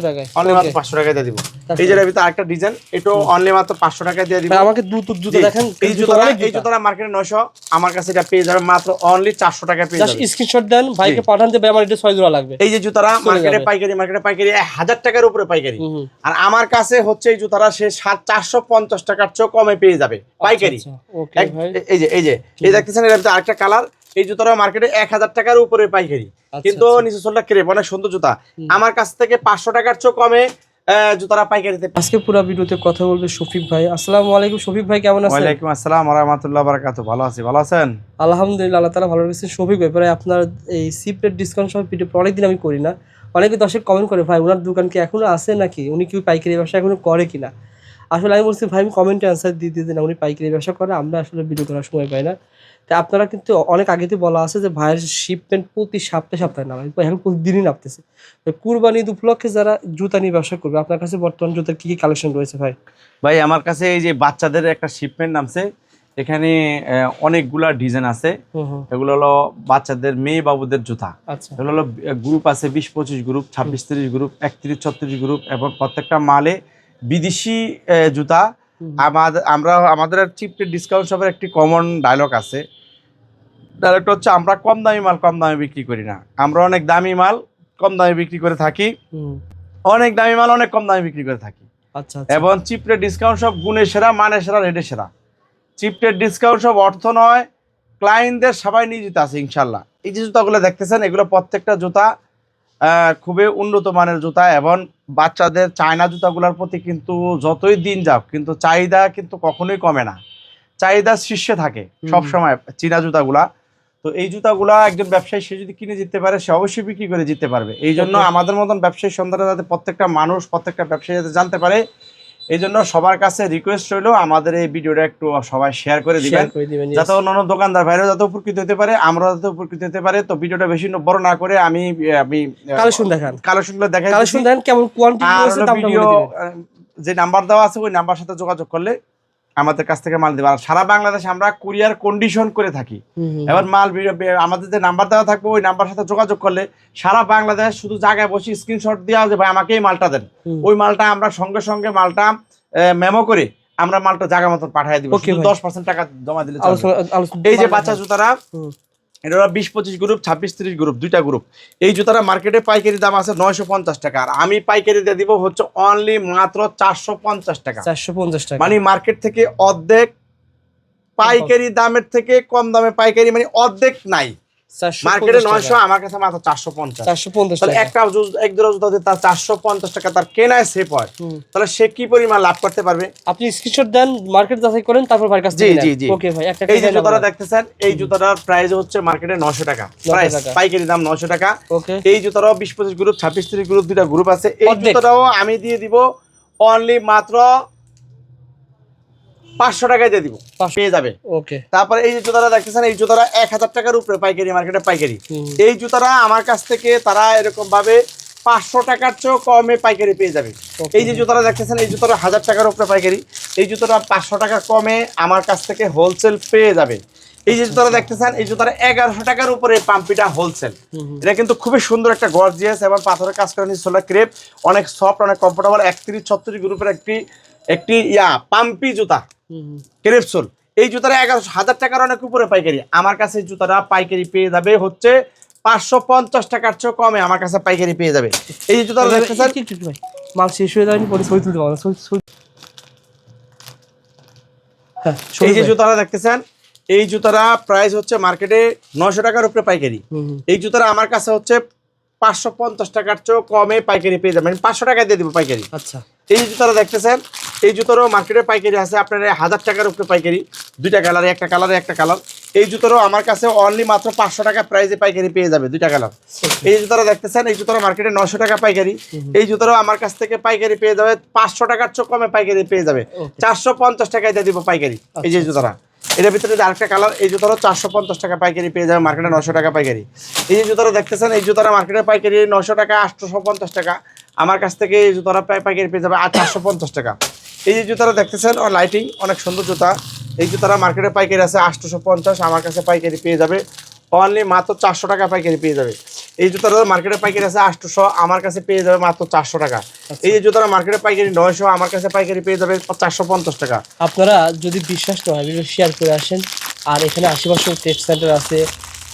টাকায়। অনলি মাত্র পাঁচশো টাকায় দিয়ে দিব। এই যে ভিতরে আরেকটা ডিজাইন এটাও অনলি মাত্র পাঁচশো টাকায় দিয়ে দিব। আমাকে দুটো জুতো দেখেন এই জুতোটা এই জুতোটা মার্কেটে নয়শো আমার কাছে এটা পেয়ে যাবে মাত্র অনলি চারশো টাকায় পেয়ে যাবে স্ক্রিনশট দেন ভাইকে পাঠান দেবে আমার এটা ছয় জোড়া লাগবে। এই যে জুতারা মার্কেটে পাইকারি মার্কেটে পাইকারি হাজার টাকার উপরে পাইকারি। আর আমার কাছে হচ্ছে এই জুতারা সে সাত চারশো পঞ্চাশ টাকার চেয়েও কমে পেয়ে যাবে পাইকারি। আচ্ছা, এক- ভাই। এই যে এই যে এই দেখতেছেন এটা আরেকটা কালার এই জুতারা মার্কেটে এক হাজার টাকার উপরে পাইকারি। আচ্ছা, কিন্তু আচ্ছা। নিচে সোলটা ক্রেপ অনেক সুন্দর জুতা। আমার কাছ থেকে পাঁচশো টাকার চেয়েও কমে জুতারা পাইকারিতে আজকে পুরো ভিডিওতে কথা বলবে শফিক ভাই। আসসালামু আলাইকুম শফিক ভাই কেমন আছেন? ওয়ালাইকুম আসসালাম রহমতুল্লাহ বারাকাতু ভালো আছি ভালো আছেন? আলহামদুলিল্লাহ আল্লাহ তালা ভালো রেখেছেন শফিক ভাই প্রায় আপনার এই সিপ্রেট ডিসকাউন্ট ভিডিও অনেকদিন আমি করি না। অনেকে দর্শক কমেন্ট করে ভাই ওনার দোকান কি এখনও আছে নাকি? উনি কি পাইকারি ব্যবসা এখনও করে কিনা? আসলে আমি বলছি ভাই আমি কমেন্টে অ্যান্সার দিয়ে দিয়ে দিন উনি পাইকারি ব্যবসা করে। আমরা আসলে ভিডিও করার সময় পাই না। তা আপনারা কিন্তু অনেক আগেতে বলা আছে যে ভাইয়ের শিপমেন্ট প্রতি সপ্তাহে সপ্তাহে নামে এখন প্রতিদিনই নামতেছে। কুরবানি ঈদ উপলক্ষে যারা জুতা নিয়ে ব্যবসা করবে আপনার কাছে বর্তমান জুতার কি কি কালেকশন রয়েছে ভাই? ভাই আমার কাছে এই যে বাচ্চাদের একটা শিপমেন্ট নামছে এখানে অনেকগুলা ডিজাইন আছে। এগুলো হলো বাচ্চাদের মেয়ে বাবুদের জুতা। আচ্ছা। এগুলো হলো গ্রুপ আছে বিশ পঁচিশ গ্রুপ ছাব্বিশ তিরিশ গ্রুপ একত্রিশ ছত্রিশ গ্রুপ এবং প্রত্যেকটা মালে বিদেশি জুতা। আমাদের আমরা আমাদের চিপ ডিসকাউন্ট শপের একটি কমন ডায়লগ আছে। ডায়লগটা হচ্ছে আমরা কম দামি মাল কম দামে বিক্রি করি না। আমরা অনেক দামি মাল কম দামে বিক্রি করে থাকি। অনেক দামি মাল অনেক কম দামে বিক্রি করে থাকি। আচ্ছা আচ্ছা। এবং চিপটের ডিসকাউন্ট সব গুণে সেরা মানে সেরা রেটে সেরা। চিপটের ডিসকাউন্ট সব অর্থ নয় ক্লায়েন্টদের সবাই নিয়ে নিয়োজিত আছে ইনশাল্লাহ। এই যে জুতাগুলো দেখতেছেন এগুলো প্রত্যেকটা জুতা খুবই উন্নত মানের জুতা এবং বাচ্চাদের চায়না জুতাগুলোর প্রতি কিন্তু যতই দিন যাক কিন্তু চাহিদা কিন্তু কখনোই কমে না। চাহিদা শীর্ষে থাকে সবসময় চীনা জুতাগুলা। তো এই জুতাগুলা একজন ব্যবসায়ী সে যদি কিনে জিততে পারে সে অবশ্যই বিক্রি করে জিততে পারবে। এই জন্য আমাদের মতন ব্যবসায়ী সন্ধানে যাতে প্রত্যেকটা মানুষ প্রত্যেকটা ব্যবসায়ী যাতে জানতে পারে এই জন্য সবার কাছে রিকোয়েস্ট রইল আমাদের এই ভিডিওটা একটু সবাই শেয়ার করে দিবেন. যাতে অন্যান্য দোকানদার ভাইরাও যাতে উপকৃত হতে পারে আমরা যাতে উপকৃত হতে পারে। তো ভিডিওটা বেশি বড় না করে আমি আমি কালেকশন দেখান। কালেকশনগুলো দেখাই কালেকশন কেমন কোয়ান্টিটি ভিডিও যে নাম্বার দেওয়া আছে ওই নাম্বার সাথে যোগাযোগ করলে আমাদের কাছ থেকে মাল দেবে। আর সারা বাংলাদেশে আমরা কুরিয়ার কন্ডিশন করে থাকি। এবার মাল আমাদের যে নাম্বার দেওয়া থাকবে ওই নাম্বার সাথে যোগাযোগ করলে সারা বাংলাদেশ শুধু জায়গায় বসে স্ক্রিনশট দেওয়া যে ভাই আমাকে এই মালটা দেন। ওই মালটা আমরা সঙ্গে সঙ্গে মালটা মেমো করে আমরা মালটা জায়গা মতন পাঠিয়ে দিব। দশ পার্সেন্ট টাকা জমা দিলে এই যে বাচ্চা জুতারা। এটা হলো বিশ পঁচিশ গ্রুপ ছাব্বিশ তিরিশ গ্রুপ দুইটা গ্রুপ এই জুতারা মার্কেটে পাইকারি দাম আছে নয়শো পঞ্চাশ টাকা। আর আমি পাইকারি দিয়ে দিব হচ্ছে অনলি মাত্র চারশো পঞ্চাশ টাকা। চারশো পঞ্চাশ টাকা। মানে মার্কেট থেকে অর্ধেক পাইকারি দামের থেকে কম দামে পাইকারি মানে অর্ধেক নাই। মার্কেটে নয়শো আমার কাছে মাত্র চারশো পঞ্চাশ। চারশো পঞ্চাশ তাহলে একটা জু- এক জোড়া জুতা যদি তার চারশো পঞ্চাশ টাকা তার কেনায় সেভ হয়। তাহলে সে কি পরিমাণ লাভ করতে পারবে? আপনি স্ক্রিনশট দেন মার্কেট যাচাই করেন তারপর ভাইয়ের কাছ জি, জি, জি। ওকে ভাই একটা এই যে জুতাটা দেখতেছেন এই জুতাটার প্রাইস হচ্ছে মার্কেটে নশো টাকা। প্রাইস পাইকারি দাম টাকা। ওকে এই জুতাটাও বিশ পঁচিশ গ্রুপ ছাব্বিশ তিরিশ গ্রুপ দুটা গ্রুপ আছে। এই। জুতাটাও আমি দিয়ে দিব অনলি মাত্র পাঁচশো টাকায় দিয়ে দিব। পেয়ে যাবে। ওকে। তারপরে এই যে জুতাটা দেখতেছেন এই জুতাটা এক হাজার টাকার উপরে পাইকারি মার্কেটে পাইকারি। এই জুতাটা আমার কাছ থেকে তারা এরকম ভাবে পাঁচশো টাকার চেয়েও কমে পাইকারি পেয়ে যাবে। এই যে জুতাটা দেখতেছেন এই জুতাটা হাজার টাকার উপরে পাইকারি। এই জুতাটা পাঁচশো টাকা কমে আমার কাছ থেকে হোলসেল পেয়ে যাবে। এই যে জুতাটা দেখতেছেন এই জুতাটা এগারোশো টাকার উপরে পাম্পিটা হোলসেল। এটা কিন্তু খুবই সুন্দর একটা গর্জিয়াস এবং পাথরের কাজ করে নিচ্ছে সোলার ক্রেপ অনেক সফট অনেক কমফোর্টেবল একত্রিশ ছত্রিশ গ্রুপের একটি একটি ইয়া পাম্পি জুতা। ক্রেপসোল এই জুতাটা এগারোশো হাজার টাকার অনেক উপরে পাইকারি। আমার কাছে এই জুতাটা পাইকারি পেয়ে যাবে হচ্ছে পাঁচশো পঞ্চাশ টাকার চেয়েও কমে আমার কাছে পাইকারি পেয়ে যাবে। এই যে জুতাটা দেখতেছেন মাল শেষ হয়ে যায়নি পরে ছবি তুলতে পারব হ্যাঁ এই যে জুতাটা দেখতেছেন এই জুতাটা প্রাইস হচ্ছে মার্কেটে নশো টাকার উপরে পাইকারি। এই জুতাটা আমার কাছে হচ্ছে পাঁচশো পঞ্চাশ টাকার চেয়েও কমে পাইকারি পেয়ে যাবেন পাঁচশো টাকা দিয়ে দিব পাইকারি। আচ্ছা। এই যে জুতাটা দেখতেছেন এই জুতোরও মার্কেটে পাইকারি আছে আপনার হাজার টাকার উপরে পাইকারি। দুইটা কালারে একটা কালারে একটা কালার এই জুতোরও আমার কাছে অনলি মাত্র পাঁচশো টাকা প্রাইসে পাইকারি পেয়ে যাবে দুইটা কালার এই যে জুতোটা দেখতেছেন এই জুতোটা মার্কেটে নশো টাকা পাইকারি। এই জুতোরও আমার কাছ থেকে পাইকারি পেয়ে যাবে পাঁচশো টাকার চেয়ে কমে পাইকারি পেয়ে যাবে। চারশো পঞ্চাশ টাকায় দিয়ে দিব পাইকারি এই যে জুতোটা। এটার ভিতরে আরেকটা কালার এই জুতোরও চারশো পঞ্চাশ টাকা পাইকারি পেয়ে যাবে মার্কেটে নশো টাকা পাইকারি। এই যে জুতোটা দেখতেছেন এই জুতোটা মার্কেটে পাইকারি নশো টাকা আটশোশো পঞ্চাশ টাকা। আমার কাছ থেকে এই জুতোটা পাই- পাইকারি পেয়ে যাবে আর চারশো পঞ্চাশ টাকা। এই যে জুতাটা দেখতেছেন ও লাইটিং অনেক সুন্দর জুতা। এই জুতাটা মার্কেটে পাইকারি আছে আটশোশো পঞ্চাশ আমার কাছে পাইকারি পেয়ে যাবে। অনলি মাত্র চারশো টাকা পাইকারি পেয়ে যাবে। এই জুতাটা মার্কেটে পাইকারি আছে আটশোশো আমার কাছে পেয়ে যাবে মাত্র চারশো টাকা। এই যে জুতাটা মার্কেটে পাইকারি নয়শো আমার কাছে পাইকারি পেয়ে যাবে চারশো পঞ্চাশ টাকা। আপনারা যদি বিশ্বাস না হয় ভিডিও শেয়ার করে আসেন। আর এখানে আশেপাশে টেস্ট সেন্টার আছে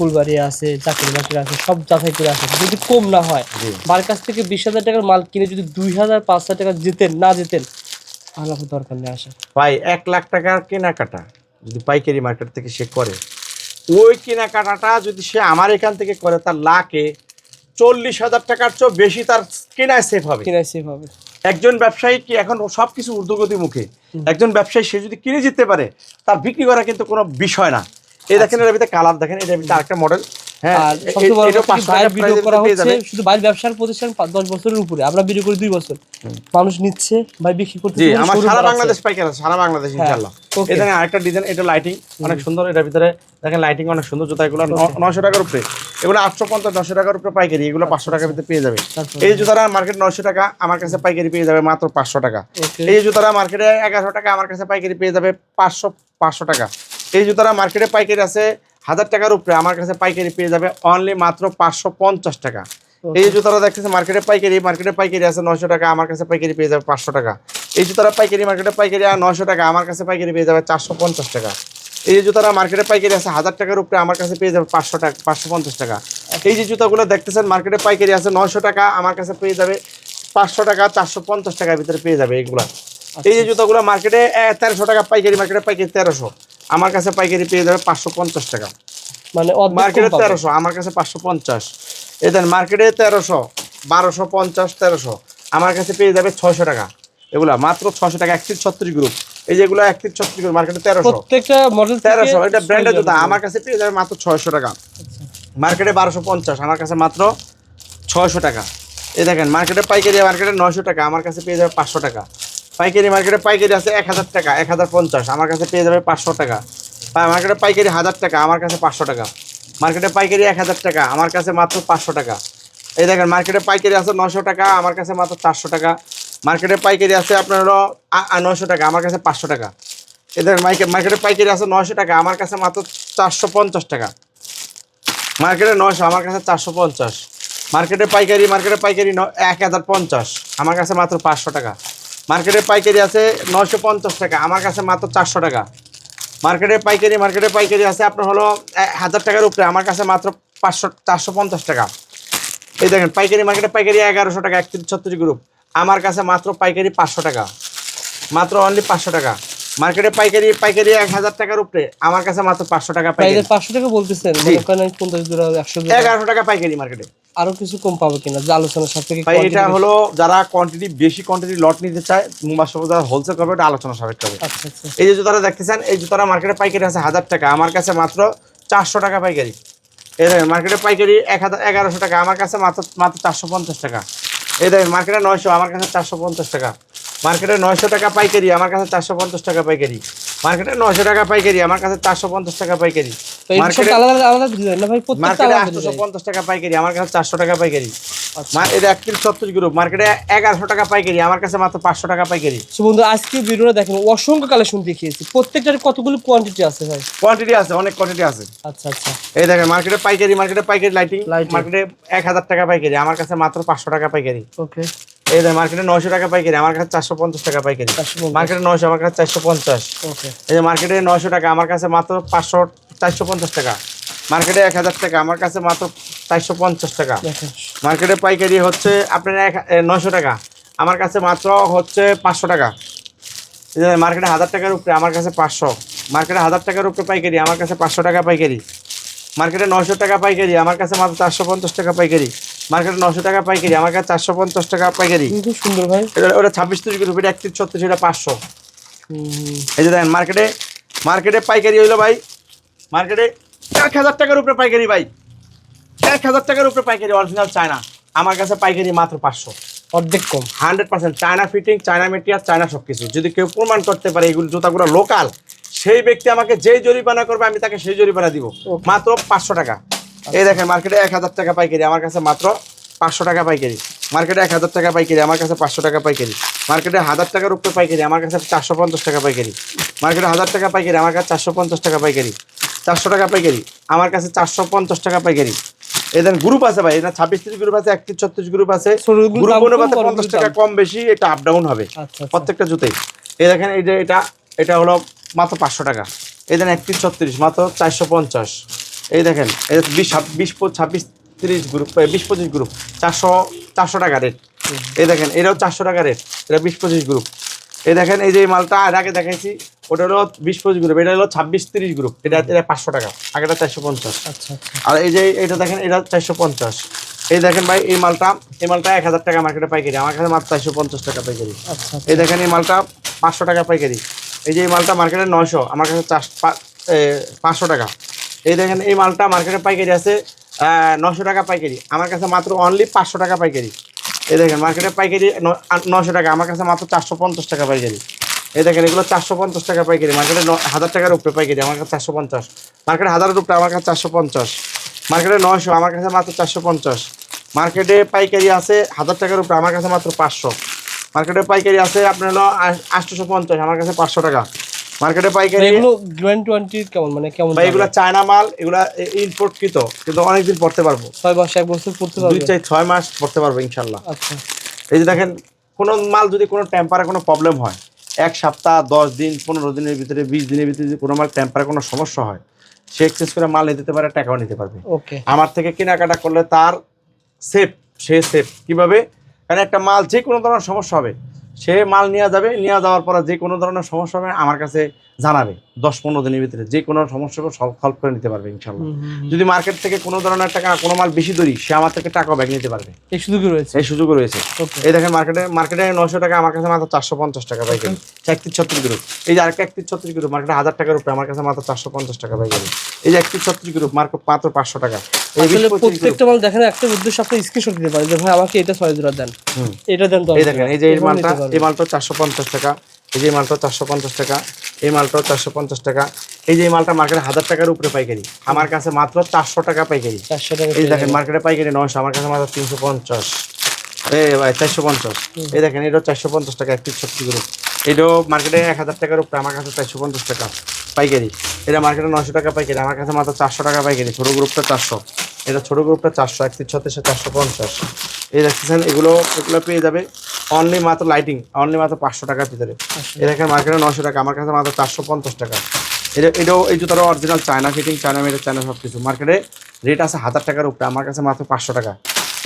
ফুলবাড়ি আছে চাকরি বাকরি আছে সব যাচাই করে আছে যদি কম না হয়। বার কাছ থেকে বিশ হাজার টাকার মাল কিনে যদি দুই হাজার পাঁচ হাজার টাকা যেতেন না যেতেন তাহলে দরকার নেই আসা ভাই এক লাখ টাকার কেনাকাটা যদি পাইকারি মার্কেট থেকে সে করে ওই কেনাকাটাটা যদি সে আমার এখান থেকে করে তার লাখে চল্লিশ হাজার টাকার চেয়েও বেশি তার কেনায় সেফ হবে। কেনায় সেফ হবে। একজন ব্যবসায়ী কি এখন সব কিছু ঊর্ধ্বগতি মুখে একজন ব্যবসায়ী সে যদি কিনে জিততে পারে তার বিক্রি করা কিন্তু কোনো বিষয় না। এই দেখেন এর ভিতরে কালার দেখেন এটার ভিতরে আরেকটা মডেল হ্যাঁ আর সবচেয়ে বড় এটাও কথা কি 500 বাইরের টাকা ভিডিও করা হচ্ছে শুধু বাইরের ব্যবসার প্রতিষ্ঠান দশ বছরের উপরে। আমরা ভিডিও করি দুই বছর। মানুষ নিচ্ছে ভাই বিক্রি করতে আমার সারা বাংলাদেশ পাইকার আছে সারা বাংলাদেশ হ্যাঁ, ইনশাআল্লাহ। okay. আরেকটা ডিজাইন এটা লাইটিং অনেক সুন্দর এটার ভিতরে দেখেন লাইটিং অনেক সুন্দর জুতা এগুলো টাকার উপরে। এগুলো আটশো পঞ্চাশ নশো টাকার উপরে পাইকারি এগুলো পাঁচশো টাকার ভিতরে পেয়ে যাবে এই জুতারা মার্কেট নশো টাকা আমার কাছে পাইকারি পেয়ে যাবে মাত্র পাঁচশো টাকা। এই জুতারা মার্কেটে এগারোশো টাকা আমার কাছে পাইকারি পেয়ে যাবে পাঁচশো পাঁচশো টাকা। এই জুতারা মার্কেটে পাইকারি আছে হাজার টাকার উপরে। আমার কাছে পাইকারি পেয়ে যাবে অনলি মাত্র পাঁচশো পঞ্চাশ টাকা। এই জুতারা দেখতেছে মার্কেটে পাইকারি মার্কেটে পাইকারি আছে নশো টাকা আমার কাছে পাইকারি পেয়ে যাবে পাঁচশো টাকা। এই জুতারা পাইকারি মার্কেটে পাইকারি আর নশো টাকা আমার কাছে পাইকারি পেয়ে যাবে চারশো পঞ্চাশ টাকা। এই যে জুতারা মার্কেটে পাইকারি আছে হাজার টাকার উপরে আমার কাছে পেয়ে যাবে পাঁচশো টাকা পাঁচশো পঞ্চাশ টাকা। এই যে জুতাগুলো দেখতেছেন মার্কেটে পাইকারি আছে নশো টাকা আমার কাছে পেয়ে যাবে পাঁচশো টাকা চারশো পঞ্চাশ টাকার ভিতরে পেয়ে যাবে এইগুলা এই যে জুতাগুলো মার্কেটে তেরোশো টাকা পাইকারি মার্কেটে পাইকারি তেরোশো। আমার কাছে পাইকারি পেয়ে যাবে পাঁচশো পঞ্চাশ টাকা। মানে মার্কেটে তেরোশো আমার কাছে পাঁচশো পঞ্চাশ। এই দেন মার্কেটে তেরোশো বারোশো পঞ্চাশ তেরোশো। আমার কাছে পেয়ে যাবে ছয়শো টাকা। এগুলা মাত্র ছশো টাকা একত্রিশ ছত্রিশ গ্রুপ এই যেগুলো একত্রিশ ছত্রিশ গ্রুপ মার্কেটে তেরোশো। প্রত্যেকটা মডেল তেরোশো এটা ব্র্যান্ডের জুতা আমার কাছে পেয়ে যাবে মাত্র ছয়শো টাকা। মার্কেটে বারোশো পঞ্চাশ আমার কাছে মাত্র ছয়শো টাকা। এই দেখেন মার্কেটে পাইকারি মার্কেটে নয়শো টাকা আমার কাছে পেয়ে যাবে পাঁচশো টাকা। পাইকারি মার্কেটে পাইকারি আছে এক হাজার টাকা, এক হাজার পঞ্চাশ, আমার কাছে পেয়ে যাবে পাঁচশো টাকা। মার্কেটে পাইকারি হাজার টাকা, আমার কাছে পাঁচশো টাকা। মার্কেটে পাইকারি এক হাজার টাকা, আমার কাছে মাত্র পাঁচশো টাকা। এই দেখেন মার্কেটে পাইকারি আছে নশো টাকা, আমার কাছে মাত্র চারশো টাকা। মার্কেটে পাইকারি আছে আপনার নশো টাকা, আমার কাছে পাঁচশো টাকা। এদের মার্কেটে পাইকারি আছে নশো টাকা, আমার কাছে মাত্র চারশো পঞ্চাশ টাকা। মার্কেটে নশো আমার কাছে চারশো পঞ্চাশ। মার্কেটে পাইকারি মার্কেটে পাইকারি এক হাজার পঞ্চাশ, আমার কাছে মাত্র পাঁচশো টাকা। মার্কেটে পাইকারি আছে নশো পঞ্চাশ টাকা আমার কাছে মাত্র চারশো টাকা। মার্কেটে পাইকারি মার্কেটে পাইকারি আছে আপনার হলো হাজার টাকার উপরে আমার কাছে মাত্র পাঁচশো চারশো পঞ্চাশ টাকা। এই দেখেন পাইকারি মার্কেটে পাইকারি এগারোশো টাকা একত্রিশ ছত্রিশ গ্রুপ আমার কাছে মাত্র পাইকারি পাঁচশো টাকা। মাত্র অনলি পাঁচশো টাকা। মার্কেটে পাইকারি পাইকারি এক হাজার টাকার উপরে আমার কাছে মাত্র পাঁচশো টাকা পাইকারি। পাঁচশো টাকা বলতেছেন পঞ্চাশ একশো এগারোশো টাকা পাইকারি মার্কেটে। আরও কিছু কম পাবে কিনা? যে আলোচনার সাথে ভাই এটা হলো যারা কোয়ান্টিটি বেশি কোয়ান্টিটি লট নিতে চায় মুম্বাই সহ যারা হোলসেল করবে এটা আলোচনা সাপেক্ষ হবে। আচ্ছা আচ্ছা। এই যে জুতারা দেখতেছেন এই জুতারা মার্কেটে পাইকারি আছে হাজার টাকা আমার কাছে মাত্র চারশো টাকা পাইকারি। এই দেখেন মার্কেটে পাইকারি এক হাজার এগারোশো টাকা আমার কাছে মাত্র মাত্র চারশো পঞ্চাশ টাকা। এই দেখেন মার্কেটে নয়শো আমার কাছে চারশো পঞ্চাশ টাকা। মার্কেটে নয়শো টাকা পাইকারি আমার কাছে চারশো পঞ্চাশ টাকা পাইকারি। মার্কেটে নয়শো টাকা পাইকারি আমার কাছে চারশো পঞ্চাশ টাকা পাইকারি। তো এই সব মার্কেটে আলাদা আলাদা আলাদা ডিজাইন না ভাই প্রত্যেকটা আলাদা আটশোশো ডিজাইন পঞ্চাশ টাকা পাইকারি আমার কাছে চারশো টাকা পাইকারি। আচ্ছা। এটা একত্রিশ ছত্রিশ গ্রুপ। মার্কেটে এগারোশো টাকা পাইকারি আমার কাছে মাত্র পাঁচশো টাকা পাইকারি। সো বন্ধু আজকে ভিডিওটা দেখেন অসংখ্য কালেকশন দেখিয়েছি। প্রত্যেকটার কতগুলো কোয়ান্টিটি আছে ভাই? কোয়ান্টিটি আছে অনেক কোয়ান্টিটি আছে। আচ্ছা আচ্ছা। এই দেখেন মার্কেটে পাইকারি মার্কেটে পাইকারি লাইটিং। মার্কেটে এক হাজার টাকা পাইকারি আমার কাছে মাত্র পাঁচশো টাকা পাইকারি। ওকে এই দেখেন মার্কেটে নয়শো টাকা পাইকারি আমার কাছে চারশো পঞ্চাশ টাকা পাইকারি। 450 মার্কেটে নয়শো আমার কাছে চারশো পঞ্চাশ। এই যে মার্কেটে নয়শো টাকা আমার কাছে মাত্র পাঁচশো চারশো পঞ্চাশ টাকা। মার্কেটে এক হাজার টাকা আমার কাছে মাত্র চারশো পঞ্চাশ টাকা। মার্কেটে পাইকারি হচ্ছে আপনার এক নয়শো টাকা। আমার কাছে মাত্র হচ্ছে পাঁচশো টাকা। মার্কেটে হাজার টাকার উপরে আমার কাছে পাঁচশো। মার্কেটে হাজার টাকার উপরে পাইকারি আমার কাছে পাঁচশো টাকা পাইকারি। মার্কেটে নশো টাকা পাইকারি আমার কাছে মাত্র চারশো পঞ্চাশ টাকা পাইকারি। মার্কেটে নশো টাকা পাইকারি আমার কাছে চারশো পঞ্চাশ টাকা পাইকারি। সুন্দর ভাই। এটা ওটা ছাব্বিশ তিরিশ এটা একত্রিশ ছত্রিশ এটা পাঁচশো। এই যে দেখেন মার্কেটে মার্কেটে পাইকারি হইল ভাই মার্কেটে এক হাজার টাকার উপরে পাইকারি ভাই। এক হাজার টাকার উপরে পাইকারি অরিজিনাল চায়না। আমার কাছে পাইকারি মাত্র পাঁচশো। অর্ধেক কম। Hundred percent China fitting China material China সব কিছু যদি কেউ প্রমাণ করতে পারে এগুলো জুতাগুলো লোকাল সেই ব্যক্তি আমাকে যেই জরিমানা করবে আমি তাকে সেই জরিমানা দিব. মাত্র পাঁচশো টাকা। এই দেখেন মার্কেটে এক হাজার টাকা পাইকারি আমার কাছে মাত্র পাঁচশো টাকা পাইকারি। মার্কেটে এক হাজার টাকা পাইকারি আমার কাছে পাঁচশো টাকা পাইকারি। মার্কেটে হাজার টাকার উপরে পাইকারি আমার কাছে চারশো পঞ্চাশ টাকা পাইকারি। মার্কেটে হাজার টাকা পাইকারি আমার কাছে চারশো পঞ্চাশ টাকা পাইকারি। চারশো টাকা পাইকারি। আমার কাছে চারশো পঞ্চাশ টাকা পাইকারি। এদের গ্রুপ আছে ভাই এটা ছাব্বিশ তিরিশ গ্রুপ আছে একত্রিশ ছত্রিশ গ্রুপ আছে। গ্রুপ অনুপাতে পঞ্চাশ টাকা কম বেশি এটা আপ ডাউন হবে। আচ্ছা আচ্ছা। প্রত্যেকটা জুতেই। এই দেখেন এই যে এটা এটা হলো মাত্র পাঁচশো টাকা। এই দেখেন একত্রিশ ছত্রিশ মাত্র চারশো পঞ্চাশ। এই দেখেন এই বিশ বিশ ছাব্বিশ তিরিশ গ্রুপ বিশ পঁচিশ গ্রুপ চারশো চারশো টাকা রেট এই দেখেন এটাও চারশো টাকা রেট এটা বিশ পঁচিশ গ্রুপ এই দেখেন এই যে মালটা আর আগে দেখাইছি ওটা হলো বিশ পঁচিশ গ্রুপ এটা হলো ছাব্বিশ তিরিশ গ্রুপ এটা এটা পাঁচশো টাকা আগেটা চারশো পঞ্চাশ। আচ্ছা আচ্ছা। আর এই যে এটা দেখেন এটা চারশো পঞ্চাশ। এই দেখেন ভাই এই মালটা এই মালটা এক হাজার টাকা মার্কেটে পাইকারি আমার কাছে মাত্র চারশো পঞ্চাশ টাকা পাইকারি। আচ্ছা এই দেখেন এই মালটা পাঁচশো টাকা পাইকারি। এই যে এই মালটা মার্কেটে নয়শো আমার কাছে চার পাঁচশো টাকা। এই দেখেন এই মালটা মার্কেটে পাইকারি আছে নশো টাকা পাইকারি আমার কাছে মাত্র অনলি পাঁচশো টাকা পাইকারি। এই দেখেন মার্কেটে পাইকারি নশো টাকা আমার কাছে মাত্র চারশো পঞ্চাশ টাকা পাইকারি। এই দেখেন এগুলো চারশো পঞ্চাশ টাকা পাইকারি। মার্কেটে হাজার টাকার উপরে পাইকারি আমার কাছে চারশো পঞ্চাশ। মার্কেটে হাজারের উপরে আমার কাছে চারশো পঞ্চাশ। মার্কেটে নয়শো আমার কাছে মাত্র চারশো পঞ্চাশ। মার্কেটে পাইকারি আছে হাজার টাকার উপরে আমার কাছে মাত্র পাঁচশো। মার্কেটে পাইকারি আছে আপনার হলো আটশোশো পঞ্চাশ আমার কাছে পাঁচশো টাকা। মার্কেটে পাইকারি এগুলো গ্র্যান্ড কেমন মানে কেমন বা এগুলো চায়না মাল এগুলা ইম্পোর্টকৃত কিন্তু অনেকদিন পড়তে পারব। ছয় মাস এক বছর পড়তে দুই চাই ছয় মাস পড়তে পারব ইনশাল্লাহ। আচ্ছা। এই যে দেখেন কোনো মাল যদি কোনো টেম্পারে কোনো প্রবলেম হয় এক সপ্তাহ দশ দিন পনেরো দিনের ভিতরে বিশ দিনের ভিতরে যদি কোনো মাল টেম্পারে কোনো সমস্যা হয় সে এক্সচেঞ্জ করে মাল নিতে পারে টাকাও নিতে পারবে। ওকে আমার থেকে কেনাকাটা করলে তার সেফ সে সেফ কীভাবে? কারণ একটা মাল যে কোনো ধরনের সমস্যা হবে সে মাল নিয়ে যাবে নিয়ে যাওয়ার পরে যে কোনো ধরনের সমস্যা হবে আমার কাছে জানাবে। দশ পনেরো দিনের ভিতরে যে কোনো সমস্যা সলভ করে নিতে পারবে ইনশাল্লাহ। যদি মার্কেট থেকে কোনো ধরনের টাকা কোনো মাল বেশি ধরি সে আমার থেকে টাকা ব্যাগ নিতে পারবে। এই সুযোগই রয়েছে। এই সুযোগ রয়েছে। এই দেখেন মার্কেটে মার্কেটে নশো টাকা আমার কাছে মাত্র চারশো পঞ্চাশ টাকা পাইকারি একত্রিশ ছত্রিশ গ্রুপ এই যে আরেকটা একত্রিশ ছত্রিশ গ্রুপ মার্কেটে হাজার টাকার উপরে আমার কাছে মাত্র চারশো পঞ্চাশ টাকা পাইকারি এই যে একত্রিশ ছত্রিশ গ্রুপ মার্কেট মাত্র পাঁচশো টাকা। এই বিশ আসলে পঁচিশ group, প্রত্যেকটা মাল দেখেন একটা উদ্দেশ্য আপনি স্ক্রিনশট দিতে পারেন যে ভাই আমাকে এটা ছয় দেন। হুম। এটা দেন এই দেখেন এই যে এই মালটা এই মালটা চারশো পঞ্চাশ টাকা। এই যে মালটা চারশো পঞ্চাশ টাকা এই মালটাও চারশো পঞ্চাশ টাকা এই যে মালটা মার্কেটে হাজার টাকার উপরে পাইকারি। আমার কাছে মাত্র চারশো টাকা পাইকারি। চারশো টাকা এই দেখেন মার্কেটে পাইকারি নয়শো আমার কাছে মাত্র তিনশো পঞ্চাশ। এই ভাই চারশো পঞ্চাশ। এই দেখেন এটাও চারশো পঞ্চাশ টাকা একটি শক্তি গ্রুপ এটাও মার্কেটে এক হাজার টাকার উপরে আমার কাছে চারশো পঞ্চাশ টাকা পাইকারি। এটা মার্কেটে নশো টাকা পাইকারি আমার কাছে মাত্র চারশো টাকা পাইকারি ছোটো গ্রুপটা চারশো। এটা ছোটো গ্রুপটা চারশো একত্রিশ ছত্রিশশো চারশো পঞ্চাশ। এই দেখতেছেন এগুলো এগুলো পেয়ে যাবে অনলি মাত্র লাইটিং অনলি মাত্র পাঁচশো টাকার ভিতরে। এই দেখেন মার্কেটে নশো টাকা আমার কাছে মাত্র চারশো পঞ্চাশ টাকা। এটা এটাও এই জুতারও অরিজিনাল চায়না ফিটিং চায়না মেয়েদের চায়না সব কিছু মার্কেটে রেট আছে হাজার টাকার উপরে আমার কাছে মাত্র পাঁচশো টাকা।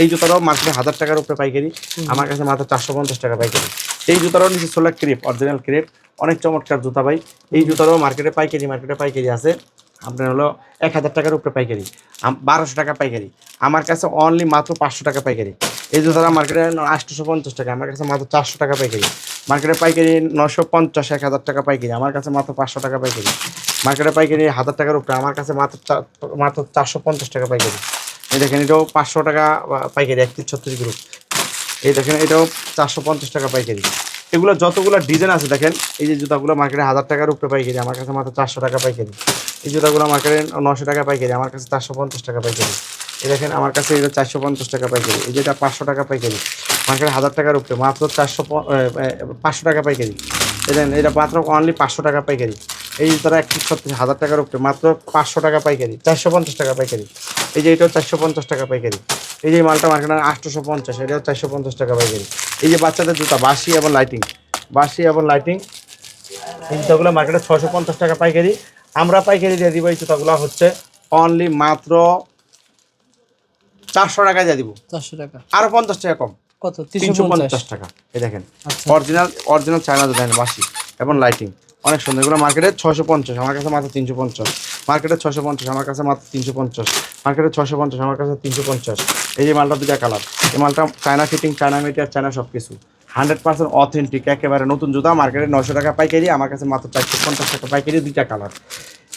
এই জুতারও মার্কেটে হাজার টাকার উপরে পাইকারি আমার কাছে মাত্র চারশো পঞ্চাশ টাকা পাইকারি। এই জুতারও নিচে সোলার ক্রেপ অরিজিনাল ক্রেপ অনেক চমৎকার জুতা ভাই। এই জুতারও মার্কেটে পাইকারি মার্কেটে পাইকারি আছে। আপনার হলো এক হাজার টাকার উপরে পাইকারি বারোশো টাকা পাইকারি। আমার কাছে অনলি মাত্র পাঁচশো টাকা পাইকারি। এই জুতারা মার্কেটে আটশোশো পঞ্চাশ টাকা আমার কাছে মাত্র চারশো টাকা পাইকারি মার্কেটে পাইকারি নশো পঞ্চাশ এক হাজার টাকা পাইকারি আমার কাছে মাত্র পাঁচশো টাকা পাইকারি মার্কেটে পাইকারি হাজার টাকার উপরে আমার কাছে মাত্র মাত্র চারশো পঞ্চাশ টাকা পাইকারি এই দেখেন এটাও পাঁচশো টাকা পাইকারি একত্রিশ ছত্রিশ গ্রুপ এই দেখেন এটাও চারশো পঞ্চাশ টাকা পাইকারি এগুলো যতগুলো ডিজাইন আছে দেখেন এই যে জুতাগুলো মার্কেটে হাজার টাকার উপরে পাইকারি আমার কাছে মাত্র চারশো টাকা পাইকারি এই জুতাগুলো মার্কেটে নশো টাকা পাইকারি আমার কাছে চারশো পঞ্চাশ টাকা পাইকারি এই দেখেন, আমার কাছে এটা চারশো পঞ্চাশ টাকা পাইকারি। এই যেটা পাঁচশো টাকা পাইকারি। মার্কেটে হাজার টাকার উপরে, মাত্র চারশো পাঁচশো টাকা পাইকারি। দেখেন, এটা মাত্র অনলি পাঁচশো টাকা পাইকারি। এই জুতাটা একটি ছত্রিশ হাজার টাকার উপরে, মাত্র পাঁচশো টাকা পাইকারি, চারশো পঞ্চাশ টাকা পাইকারি। এই যে এটাও চারশো পঞ্চাশ টাকা পাইকারি। এই যে মালটা মার্কেটে আটশোশো পঞ্চাশ এটাও চারশো পঞ্চাশ টাকা পাইকারি। এই যে বাচ্চাদের জুতা বাসি এবং লাইটিং বাসি এবং লাইটিং এই জুতাগুলো মার্কেটে ছশো পঞ্চাশ টাকা পাইকারি। আমরা পাইকারি দিয়ে দিব এই জুতাগুলো হচ্ছে অনলি মাত্র চারশো টাকা দিয়ে দিব। চারশো টাকা। আরও পঞ্চাশ টাকা কম। কত? তিনশো পঞ্চাশ। টাকা। এই দেখেন। আচ্ছা। অরিজিনাল অরিজিনাল চায়না দেখেন বাসি এবং লাইটিং অনেক সুন্দর। এগুলো মার্কেটে ছশো পঞ্চাশ আমার কাছে মাত্র তিনশো পঞ্চাশ। মার্কেটে ছশো পঞ্চাশ আমার কাছে মাত্র তিনশো পঞ্চাশ। মার্কেটে ছশো পঞ্চাশ আমার কাছে তিনশো পঞ্চাশ। এই যে মালটা দুটা কালার এই মালটা China fitting China material China সব কিছু হান্ড্রেড পার্সেন্ট অথেন্টিক একেবারে নতুন জুতা। মার্কেটে নশো টাকা পাইকারি আমার কাছে মাত্র চারশো পঞ্চাশ টাকা পাইকারি দুইটা কালার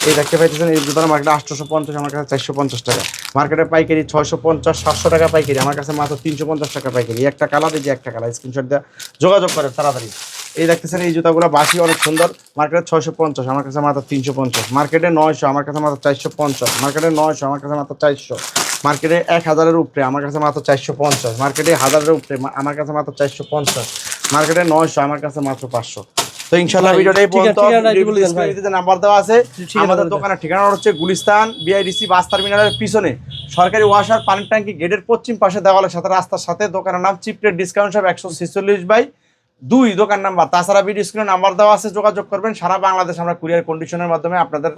এই দেখতে পাইতেছেন, এই জুতার মার্কেটে আটশোশো পঞ্চাশ আমার কাছে চারশো পঞ্চাশ টাকা মার্কেটে পাইকারি ছয়শো পঞ্চাশ সাতশো টাকা পাইকারি, আমার কাছে মাত্র তিনশো পঞ্চাশ টাকা পাইকারি। একটা কালার এই যে একটা কালার স্ক্রিনশট দেওয়া যোগাযোগ করে তাড়াতাড়ি। এই দেখতেছেন, এই জুতাগুলো বাসি, অনেক সুন্দর। মার্কেটে ছয়শো পঞ্চাশ আমার কাছে মাত্র তিনশো পঞ্চাশ মার্কেটে নয়শো, আমার কাছে মাত্র চারশো পঞ্চাশ মার্কেটে নয়শো, আমার কাছে মাত্র চারশো। মার্কেটে এক হাজারের উপরে, আমার কাছে মাত্র চারশো পঞ্চাশ মার্কেটে হাজারের উপরে, আমার কাছে মাত্র চারশো পঞ্চাশ মার্কেটে নয়শো, আমার কাছে মাত্র পাঁচশো। তো ইনশাল্লাহ ভিডিওটা এই পর্যন্ত নাম্বার দেওয়া আছে। আমাদের দোকানের ঠিকানা হচ্ছে গুলিস্তান বিআইডিসি বাস টার্মিনালের পিছনে। সরকারি ওয়াশার পানির ট্যাঙ্কি গেটের পশ্চিম পাশে দেওয়ালের সাথে রাস্তার সাথে। দোকানের নাম চিপটের ডিসকাউন্ট সব একশো ছেচল্লিশ বাই দুই দোকান নাম্বার। তাছাড়া ভিডিও স্ক্রিনে নাম্বার দেওয়া আছে যোগাযোগ করবেন। সারা বাংলাদেশ আমরা কুরিয়ার কন্ডিশনের মাধ্যমে আপনাদের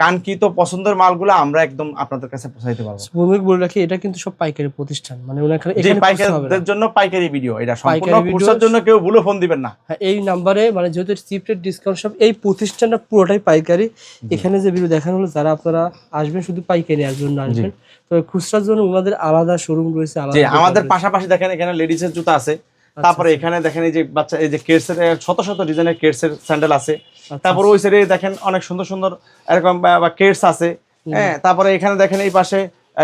কাঙ্ক্ষিত পছন্দের মালগুলো আমরা একদম আপনাদের কাছে পৌঁছাইতে পারব। ভূমিক বলে রাখি এটা কিন্তু সব পাইকারি প্রতিষ্ঠান। মানে ওনার এখানে না। পাইকারদের জন্য পাইকারি ভিডিও এটা সম্পূর্ণ পাইকারি জন্য কেউ ভুলে ফোন দিবেন না। হ্যাঁ এই নাম্বারে মানে যেহেতু চিপটেড ডিসকাউন্ট সব এই প্রতিষ্ঠানটা পুরোটাই পাইকারি। এখানে যে ভিডিও দেখানো হলো যারা আপনারা আসবেন শুধু পাইকারি আর জন্য আসবেন। তবে খুচরার জন্য ওনাদের আলাদা শোরুম রয়েছে আলাদা আমাদের পাশাপাশি দেখেন এখানে লেডিসের জুতা আছে। তারপরে এখানে দেখেন এই যে বাচ্চা এই যে কেটসের শত শত ডিজাইনের কেটসের স্যান্ডেল আছে। আচ্ছা, তারপর ওই সাইডে দেখেন অনেক সুন্দর সুন্দর এরকম কেটস আছে। হ্যাঁ তারপরে এখানে দেখেন এই পাশে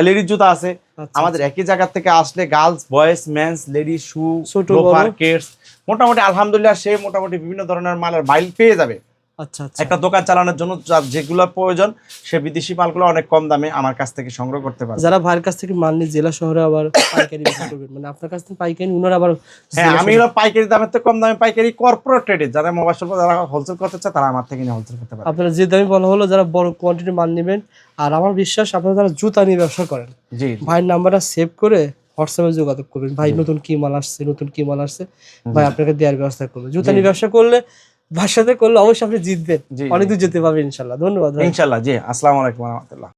লেডিস জুতা আছে। আচ্ছা, আমাদের একই জায়গা থেকে আসলে girls boys men's ladies shoe ছোট লোফার কেটস মোটামুটি আলহামদুলিল্লাহ সে মোটামুটি বিভিন্ন ধরনের মালের মাইল পেয়ে যাবে। আচ্ছা আচ্ছা একটা দোকান চালানোর জন্য যেগুলো প্রয়োজন সে বিদেশি মালগুলো অনেক কম দামে আমার কাছ থেকে সংগ্রহ করতে পারে যারা ভাইয়ের কাছ থেকে মাল নিয়ে জেলা শহরে আবার পাইকারি বিক্রি করবেন মানে আপনার কাছ থেকে পাইকারি উনার আবার হ্যাঁ আমি হলো পাইকারি দামের তো কম দামে পাইকারি কর্পোরেট যারা মোবাইল শপ যারা হোলসেল করতে চায় তারা আমার থেকে নিয়ে হোলসেল করতে পারে আপনারা যে দামে বলা হলো যারা বড় কোয়ান্টিটি মাল নেবেন আর আমার বিশ্বাস আপনারা যারা জুতা নিয়ে ব্যবসা করেন জি ভাইয়ের নাম্বারটা সেভ করে হোয়াটসঅ্যাপে যোগাযোগ করবেন ভাই নতুন কি মাল আসছে নতুন কি মাল আসছে ভাই আপনাকে দেওয়ার ব্যবস্থা করবে। জুতা নিয়ে ব্যবসা করলে সাথে করলে অবশ্যই আপনি জিতবেন। অনেক দূর যেতে পারবেন ইনশাল্লাহ। ধন্যবাদ ইনশাল্লাহ জি আসসালামু আলাইকুম রহমতুল্লাহ।